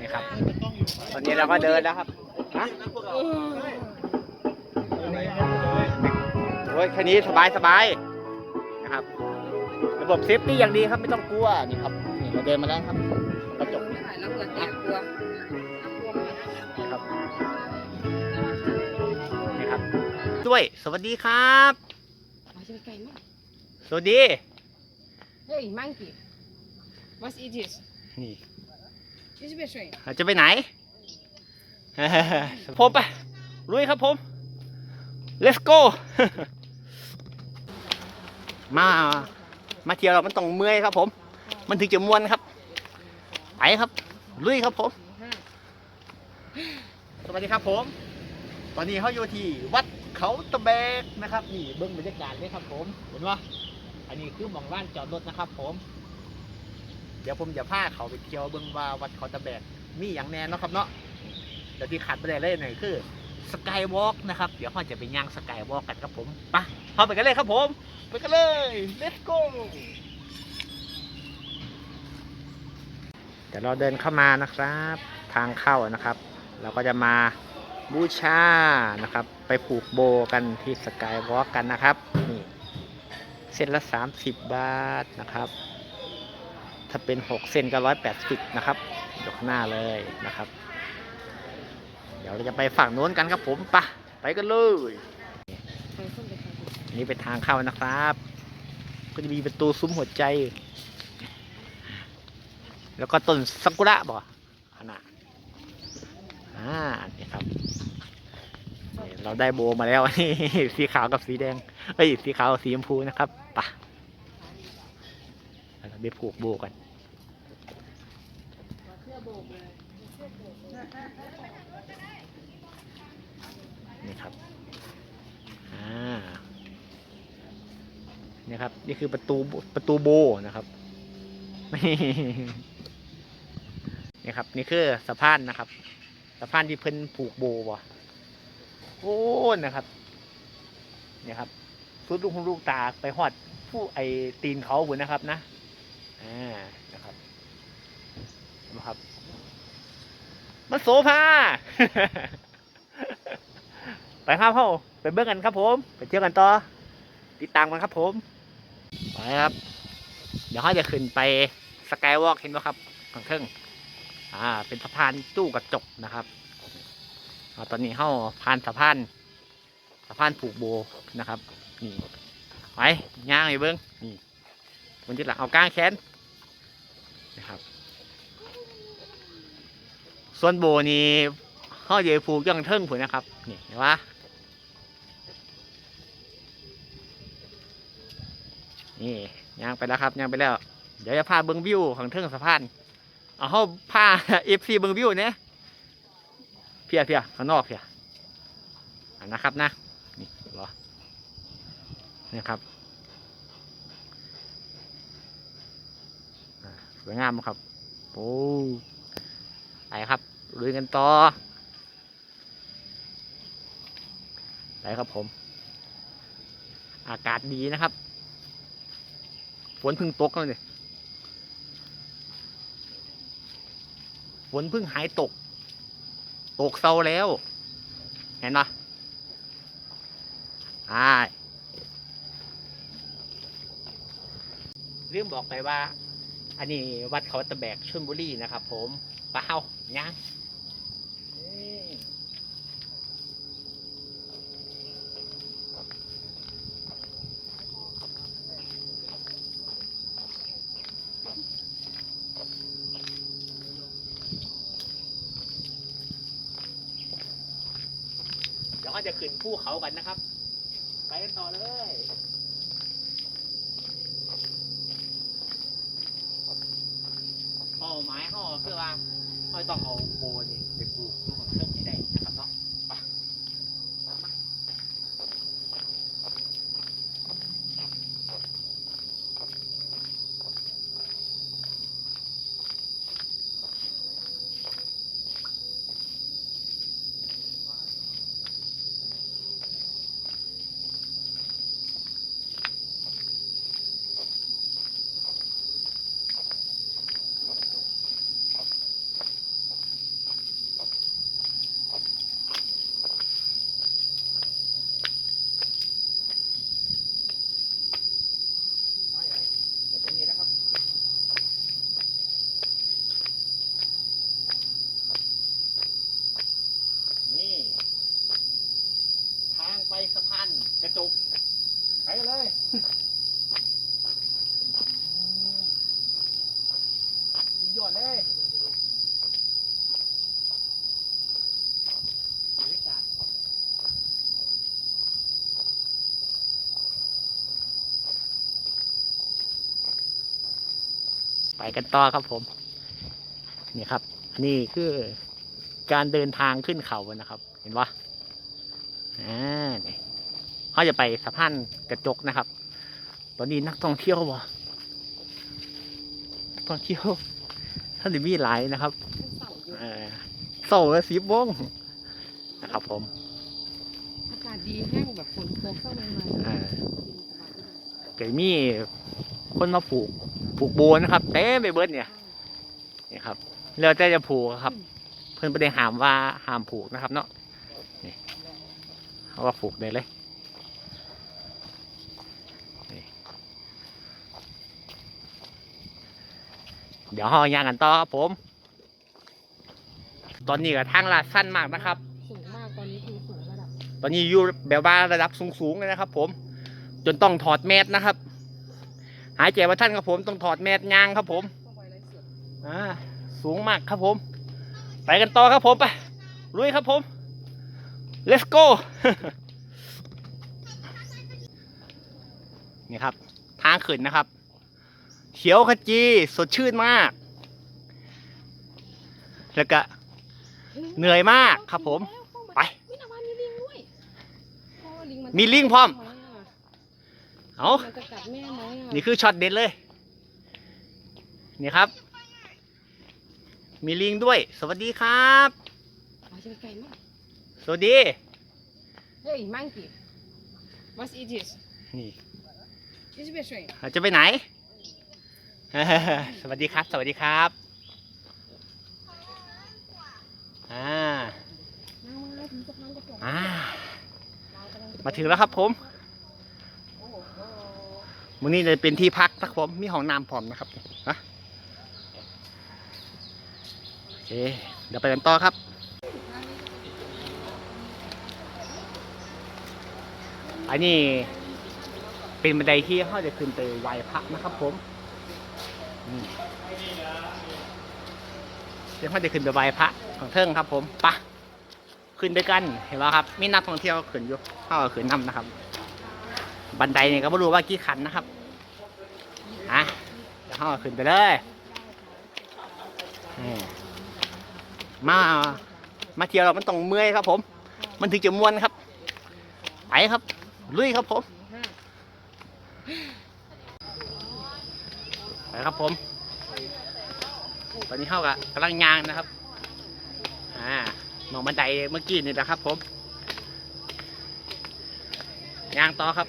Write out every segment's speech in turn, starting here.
นี่ครับ ตอนนี้เราก็เดินแล้วครับฮะโอ้ยแค่นี้สบายสบายนะครับ ระบบเซฟตี้อย่างดีครับไม่ต้องกลัวนี่ครับนี่เราเดินมาแล้วครับกระจกไม่ถ่ายแล้วเกิดแตกกลัวนี่ครับนี่ครับด้วยสวัสดีครับมาจะไปไกลมากสวัสดีเฮ้ย monkey what is this นี่ this is train เรา จะไปไหนผมไปลุยครับผม let's go มา มาเที่ยวเรามันต้องเมื่อยครับผม มันถึงจะมวนครับ ไปครับ ลุยครับผม สวัสดีครับผม ตอนนี้เขาอยู่ที่วัดเขาตะแบกนะครับ นี่เบิ้องบรรยากาศเลยครับผม เห็นว่าอันนี้คือหมองร้านจอดรถนะครับผม เดี๋ยวผมจะพาเขาไปเที่ยวเบิ้งว่าวัดเขาตะแบกมีอย่างแน่นะครับเนาะเดี๋ยวที่ขาดไปได้เลยหน่อยคือสกายวอล์กนะครับ เดี๋ยวเขาจะไปย่างสกายวอล์กกันครับผมไปเข้าไปกันเลยครับผม ไปกันเลย let's go เดี๋ยวเราเดินเข้ามานะครับ ทางเข้านะครับ เราก็จะมาบูชานะครับ ไปผูกโบกันที่สกายวอล์กกันนะครับนี่เส้นละ 30 บาทนะครับ ถ้าเป็น 6เส้นก็180 นะครับยกหน้าเลยนะครับ เดี๋ยวเราจะไปฝั่งโน้นกันครับผมปะไปกันเลยอันนี้เป็นทางเข้านะครับ ก็จะมีประตูซุ้มหัวใจ แล้วก็ต้นซากุระบ่ขนาดอ่านี่ครับ เราได้โบมาแล้วนี่สีขาวกับสีแดงเอ้ยสีขาวกับสีชมพูนะครับไปะ ไปผูกโบกันนี่ครับอ่านี่ครับ นี่คือประตูประตูโบนะครับนี่ครับ นี่คือสะพานนะครับ สะพานที่เพิ่นผูกโบวะโอ้นะครับเนี่ยครับสุดลูกหูลูกตาไปหอดผู้ไอตีนเขาบุนนะครับนะ อ่านะครับนะครับ มันโสภาไปครับพ่อไปเบิ่งกันครับ ผม ไปเที่ยวกันต่อ ติดตามกันครับ ผมไปครับ เดี๋ยวเขาจะขึ้นไปสกายวอล์กเห็นไหมครับข้างเทิงอ่า เป็นสะพานตู้กระจกนะครับอตอนนี้เขาผ่านสะพานสะพานผูกโบนะครับ นี่ไปย่างไปเบิ้งนี่บนที่หลังเอาก้างแขน นะครับส่วนโบนี่เขาจะผูกอยังเทิงผุนนะครับ นี่เห็นปะนี่ย่างไปแล้วครับย่างไปแล้ว เดี๋ยวจะพาเบิ้งวิวของเทิงสะพานเอาเขาพาเอฟซีเบิ้งวิวเนี่ยเพียเพียข้างนอกเพียนนะครับนะนี่เหรอนี่ครับอ่าส วยงามครับโอ้ไปครับลุยกันต่อไปครับผม อากาศดีนะครับ ฝนเพึ่งตกแล้วเนี่ยฝนเพิ่งหายตก ตกเซาแล้ว เห็นปะอ่าลืมบอกไปว่า อันนี้วัดเขาตะแบกชลบุรีนะครับ ผมปะเฮาย่างเดี๋ยวก็จะขึ้นภูเขากันนะครับ ไปกันต่อเลย เป้า หมายเขาก็คือว่าเขาต้องเอาโบนี่ไปปลูกลูกของเครื่องให้ได้นะครับเนาะ กันต่อครับผม นี่ครับนี่คือการเดินทางขึ้นเขานะครับ เห็นปะอ่านี่เขาจะไปสะพานกระจกนะครับ ตอนนี้นักท่องเที่ยววะนักท่องเที่ยวท่านจะมีหลายนะครับมันเสาร์อยู่เออโซ่และสีบงนะครับผม อากาศดีแห้งแบบฝนตกเข้ามาหน่อยเออเกิดมี คนมาปลูกปลูกโบวนะครับเต็มไปเบิดเนี่ยนี่ครับแล้วแต่จะปลูกครับ เพื่อนไม่ได้ห้ามว่าห้ามปลูกนะครับ เนาะนี่เขาว่าปลูกได้เลยนี่เดี๋ยวห่อย่างกันต่อครับผม ตอนนี้ก็ทางลาดสั้นมากนะครับ สูงมากตอนนี้คือสูงระดับ ตอนนี้อยู่แบบว่าระดับสูงๆเลยนะครับ ผม จนต้องถอดแมสนะครับ หายใจว่าท่านครับผมต้องถอดแมสยางครับผมอ่าสูงมากครับผม ไปกันต่อครับผมไปลุยครับผม let's go นี่ครับ ทางขึ้นนะครับ เขียวขจีสดชื่นมาก แล้วก็เหนื่อยมากครับผม ไป มีลิงพร้อม เอามันจะกัดแม่ไหมอะนี่คือช็อตเด็ดเลย นี่ครับ มีลิงด้วย สวัสดีครับอาจจะไกลมากสวัสดี เฮ้ย monkey what is this นี่ this is a เราจะไปไหน สวัสดีครับ สวัสดีครับอ่ามาถึงสะพานกระจกอ่า เรากำลังมาถึงแล้วครับผมโอ้โห มื้อนี้จะเป็นที่พักนะครับผมมีห้องน้ำพร้อมนะครับนะโอเค เดี๋ยวไปกันต่อครับอันนี้เป็นบันไดที่เขาจะขึ้นไปไหว้พระนะครับผมเดี๋ยวเขาจะขึ้นไปไหว้พระของเทิงครับ ผมปะขึ้นด้วยกันเห็นไหมครับ มีนักท่องเที่ยวขึ้นอยู่เขาขึ้นนำนะครับ บันไดเนี่ยก็ไม่รู้ว่ากี่ขันนะครับอะเดี๋ยวเขาก็ขึ้นไปเลยมา มาเที่ยวเรามันต้องเมื่อยครับผม มันถึงจะมวนครับ ไปครับ ลุยครับผมห้าไปครับผม ตอนนี้เข้ากับกำลังยางนะครับ อ่ามองบันไดเมื่อกี้นี่แหละครับผม ยางต่อครับ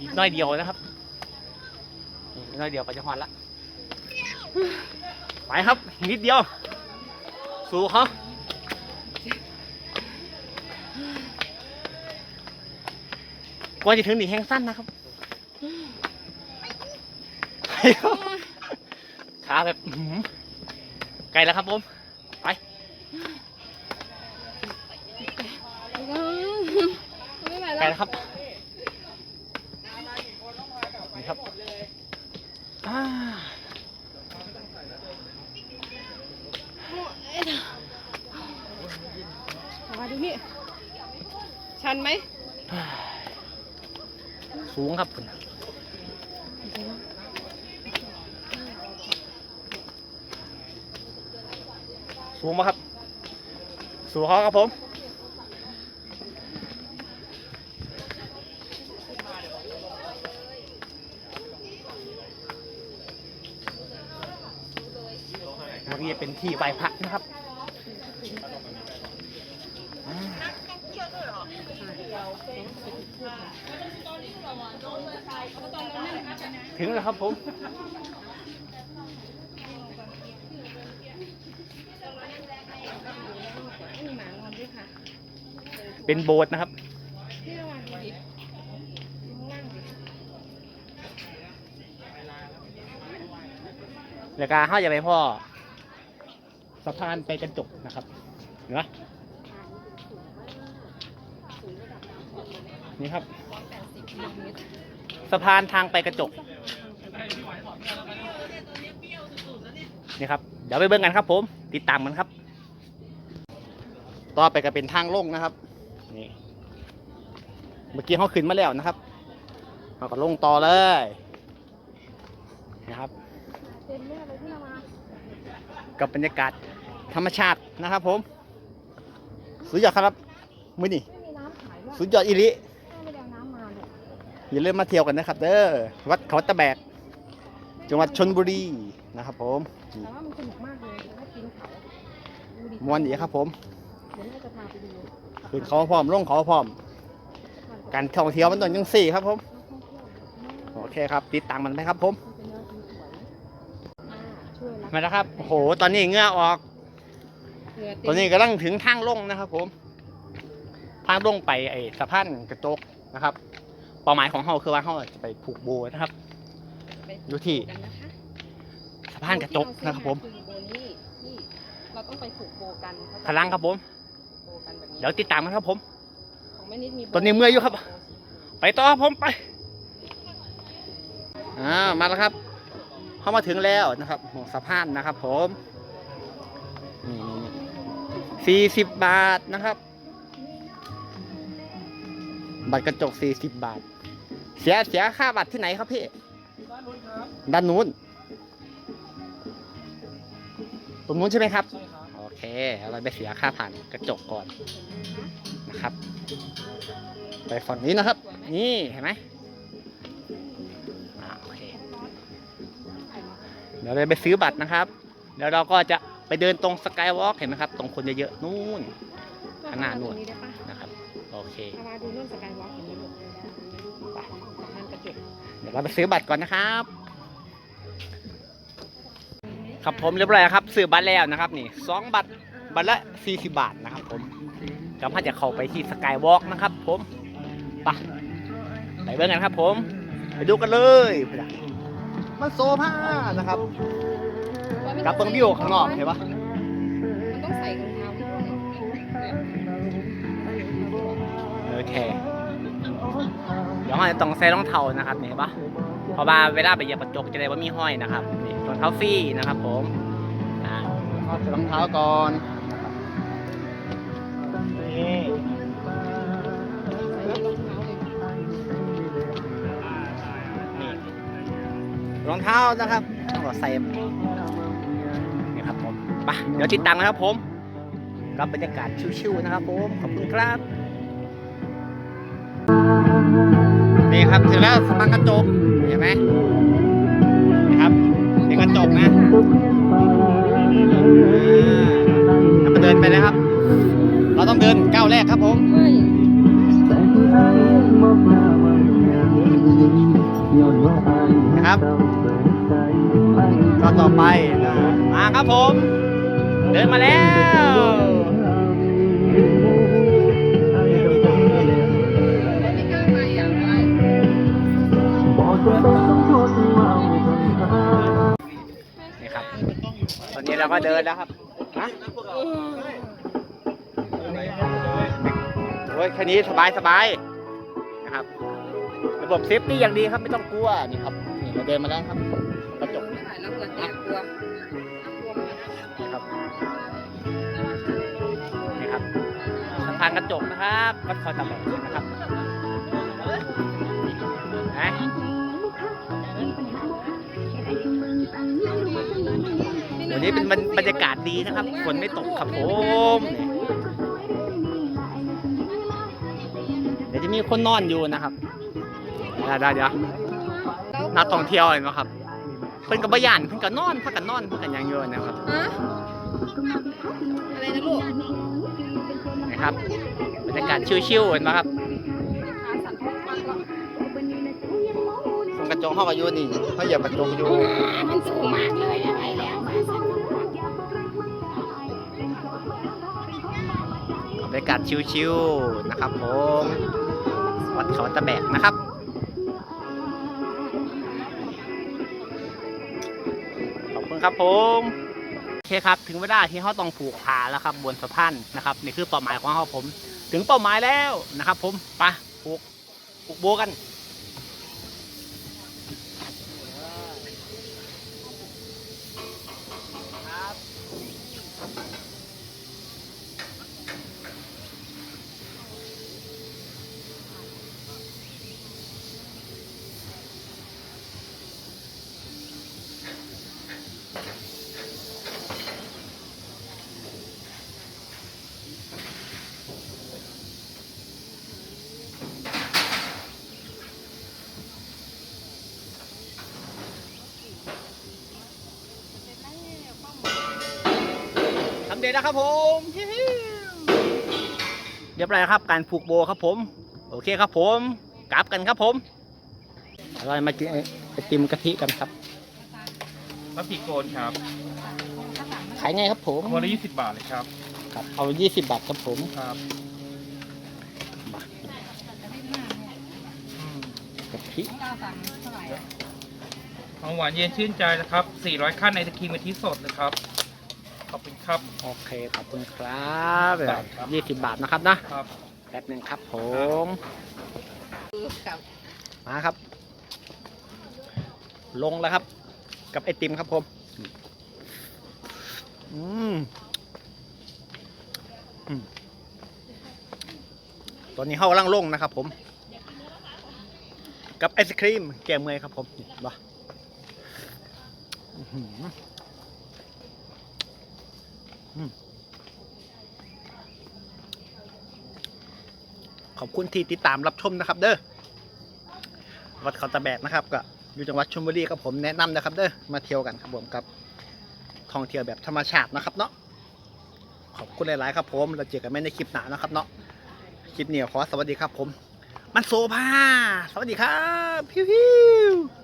อีกน้อยเดียวนะครับอีกน้อยเดียวก็จะหอนละไปครับนิดเดียว สู้เขากว่าจะถึงนี่แห้งสั้นนะครับขาแบบหือไกลแล้วครับผม ไป ไม่ไหวไกลแล้วแล้วครับนี่ครับอ่ามาดูนี่ ชันไหม สูงครับคุณสูงมาครับ สูงเขาครับผม วันนี้ เป็นที่ไหว้พระนะครับถึงแล้วครับผมเป็นโบสถ์นะครับ แล้วก็ห้าอย่าไปพ่อ สะพานไปกระจกนะครับเห็นไหมนี่ครับ สะพานทางไปกระจกนี่ครับ เดี๋ยวไปเบิ่งกันครับ ผม ติดตามกันครับ ต่อไปก็เป็นทางลงนะครับ นี่ เมื่อกี้เขาขึ้นมาแล้วนะครับเขาก็ลงต่อเลยนะครับกับบรรยากาศ ธรรมชาตินะครับผม สุดยอดครับมื้อนี้ไม่มีน้ำขายด้วยสุดยอดอีหลิแม่ไม่ได้เอาน้ำมาเนี่ยอย่าลืมมาเที่ยวกันนะครับ เด้อวัดเขาตะแบก จังหวัดชนบุรีนะครับผมแต่ว่ามันสนุกมากเลยแล้วก็กินเขาดูดิมวนดีครับผมเดี๋ยวแม่จะพาไปดูขึ้นเขาพร้อมลงเขาพร้อม การท่องเที่ยวมันต้องยังสี่ครับผมโอเคครับติดตามมันไหมครับผมเป็นยอดที่สวยอ่าช่วยรับมาแล้วครับโอ้โหตอนนี้เหงื่อออกเหงื่อเต็ตอนมนี้กำลังถึงทางลงนะครับ ผม ทางลงไปไอ้สะพานกระจกนะครับเป้าหมายของเราคือว่าเราจะไปผูกโบนะครับไปอยู่ที่กันนะคะสะพานกระจกนะครับผมโบนี่นี่เราต้องไปผูกโบกันเขาจะพลังครับผมโบกันแบบนี้เดี๋ยวติดตามกันครับผมของแม่นิดมีโบตอนนี้เมื่อยอยู่ครับโสีชมพูไปต่อครับผมไปอ่ามาแล้วครับเข้ามาถึงแล้วนะครับหัวสะพานนะครับ ผมนี่ สี่สิบบาทนะครับ บัตรกระจกสี่สิบบาท เสียเสียค่าบัตรที่ไหนครับพี่ด้านนู้น ตรงนู้นใช่ไหมครับ ใช่ครับโอเคเราไปเสียค่าผ่านกระจกก่อนนะครับ ไปฝั่งนี้นะครับ นี่เห็นไหมอ่าโอเค เดี๋ยวเราไปซื้อบัตรนะครับเดี๋ยวเราก็จะไป เดินตรงสกายวอล์กเห็นไหมครับ ตรงคนเยอะๆนู่นข้างหน้านู่นตรงนี้ได้ปะนะครับโอเคเอามาดูนู่นสกายวอล์กเห็นไหมลูกไปสะพานกระจกเดี๋ยวเราไปซื้อบัตรก่อนนะครับครับผมเรียบร้อยแล้วครับซื้อบัตรแล้วนะครับนี่สองบัตรบัตรละ40บาทนะครับผมก็มาจะเข้าไปที่สกายวอล์กนะครับ ผมไปไปเบิ่งกันครับ ผม ไปดูกันเลยมันโซผ้านะครับ กับเบิ้งวิวข้างนอกเห็นปะมันต้องใส่รองเท้าที่พวกนี้เนี่ยโอเค เดี๋ยวเราจะต้องใส่รองเท้านะครับนี่เห็นปะเพราะว่าเวลาไปเหยียบกระจกจะได้ว่ามีห้อยนะครับนี่รองเท้าฟรีนะครับ ผมอ่าเอาใส่รองเท้าก่อนนี่ใส่รองเท้าเลยนี่รองเท้านะครับต้องใส่นี่ ไปเดี๋ยวติดตามนะครับผมกับบรรยากาศชิวๆนะครับผมขอบคุณครับนี่ครับถึงแล้วสะพานกระจกเห็นไหมนี่ครับนี่กระจกนะอ่าเราเดินไปเลยครับ เราต้องเดินก้าวแรกครับผมนะครับก็ต่อไปนะมาครับผม เดินมาแล้วนี่ครับ ตอนนี้เราก็เดินแล้วครับฮะโอ้ยแค่นี้สบายสบายนะครับ ระบบเซฟตี้อย่างดีครับไม่ต้องกลัวนี่ครับนี่เราเดินมาแล้วครับ กระจกนะครับวัดคอตะแบกนะครับนะวันนี้เป็นบรรยากาศดีนะครับฝนไม่ตกครับผมเดี๋ยวจะมีคนนอนอยู่นะครับเดี๋ยวเดี๋ยวเดี๋ยวนักท่องเที่ยวเห็นไหมครับเพิ่นกับบยานเพิ่นกับนอนพักกันนอนพักกันย่างเยอะนะครับอะไรนะลูก นะครับบรรยากาศชิวๆเห็นไหมครับขาสั่นมากแล้วตรงกระจกห้องอายุนี่เขาเหยียบกระจกอยู่มันสูงมากเลยอะไรแล้วมาสั่นบรรยากาศชิวๆนะครับผมวัดเขาตะแบกนะครับขอบคุณครับผมโอเคครับ ถึงเวลาที่เขาต้องผูกขาแล้วครับ บนสะพานนะครับ นี่คือเป้าหมายของเขาผม ถึงเป้าหมายแล้วนะครับ ผมไปผูกผูกโบกัน เร็จแล้วครับผมฮิวเรียบร้อยแล้วครับการผูกโบครับผม โอเคครับผมกลับกันครับผมเรามากินไอติมกะทิกันครับมะพริกโกนครับขายไงครับผมวันละยี่สิบบาทเลยครับครับเอา20บาทครับผมครับมาอืมกะทิเราสั่งเท่าไหร่อะของหวานเย็นชื่นใจนะครับ 400 ขั้นในตะคีมกะทิสดนะครับ ขอบคุณครับ โอเคขอบคุณครับบาทครับยี่สิบบาทนะครับนะครับแป๊บหนึ่งครับผมกับมาครับ ลงแล้วครับ กับไอติมครับผมอืมอืมตอนนี้เข้ากำลังลงนะครับผม กับไอศครีมแก้เมื่อยครับผมนี่บ่อื้อหืออืม ขอบคุณที่ติดตามรับชมนะครับ เด้อวัดเขาตะแบกนะครับก็อยู่จังหวัดชลบุรีครับผมแนะนำนะครับ เด้อมาเที่ยวกันครับผมกับท่องเที่ยวแบบธรรมชาตินะครับเนาะขอบคุณหลาย ๆ ครับผมเราเจอกันไม่ในคลิปหน้านะครับเนาะคลิปนี้ขอสวัสดีครับผม มันโซภาสวัสดีครับพิวพิว